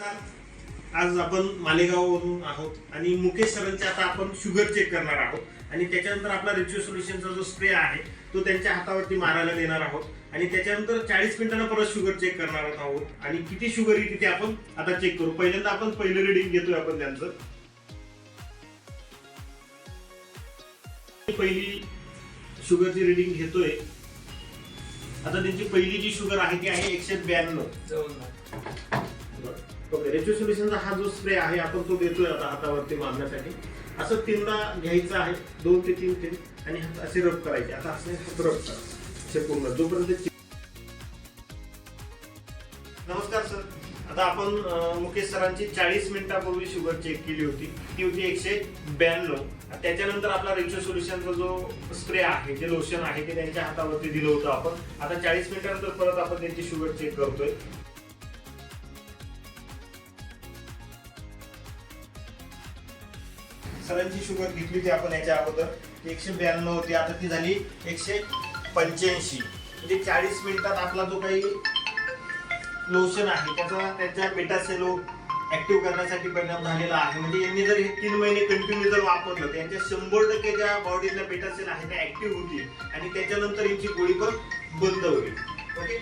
आज आपण मालेगाववरून आहोत आणि मुकेश सरांचे आता आपण शुगर चेक करणार आहोत. आणि त्याच्यानंतर आपला रिच्यू सोल्युशनचा जो स्प्रे आहे तो त्यांच्या हातावरती मारायला देणार आहोत. आणि त्याच्यानंतर चाळीस मिनिटांना परत शुगर चेक करणार आहोत. आणि किती शुगर आहे तिथे आपण आता चेक करू. पहिल्यांदा आपण पहिलं रिडिंग घेतोय आपण त्यांचं. पहिली शुगरची रिडिंग घेतोय. आता त्यांची पहिली जी शुगर आहे ती आहे एकशे ब्याण्णव. ओके रेच्यू हा जो स्प्रे आहे आपण तो देतोय आता हातावरती मारण्यासाठी. असं तीनदा घ्यायचं आहे दोन ते तीन तीन आणि असे रब करायचे. आता असे हात रब करा. असे पूर्ण. जोपर्यंत नमस्कार सर आता आपण मुकेश सरांची चाळीस मिनिटापूर्वी शुगर चेक केली होती. ती होती एकशे ब्याण्णव. त्याच्यानंतर आपला रेच्यू सोल्युशनचा जो स्प्रे आहे जे लोशन आहे ते त्यांच्या हातावरती दिलं होतं आपण. आता चाळीस मिनिटानंतर परत आपण त्यांची शुगर चेक करतोय. सरांची शुगर घेतली होती आपण याच्या अगोदर एकशे ब्याण्णव होती आता ती झाली एकशे पंच्याऐंशी. म्हणजे चाळीस मिनिटात आपला जो काही लोशन आहे त्याचा त्यांच्या बेटा सेलो ऍक्टिव्ह करण्यासाठी परिणाम झालेला आहे. म्हणजे यांनी जर हे तीन महिने कंटिन्यू जर वापरलं तर यांच्या शंभर टक्के ज्या बॉडीतल्या बेटा सेल आहे त्या ऍक्टिव्ह होतील. आणि त्याच्यानंतर यांची गोळी पण बंद होईल. ओके?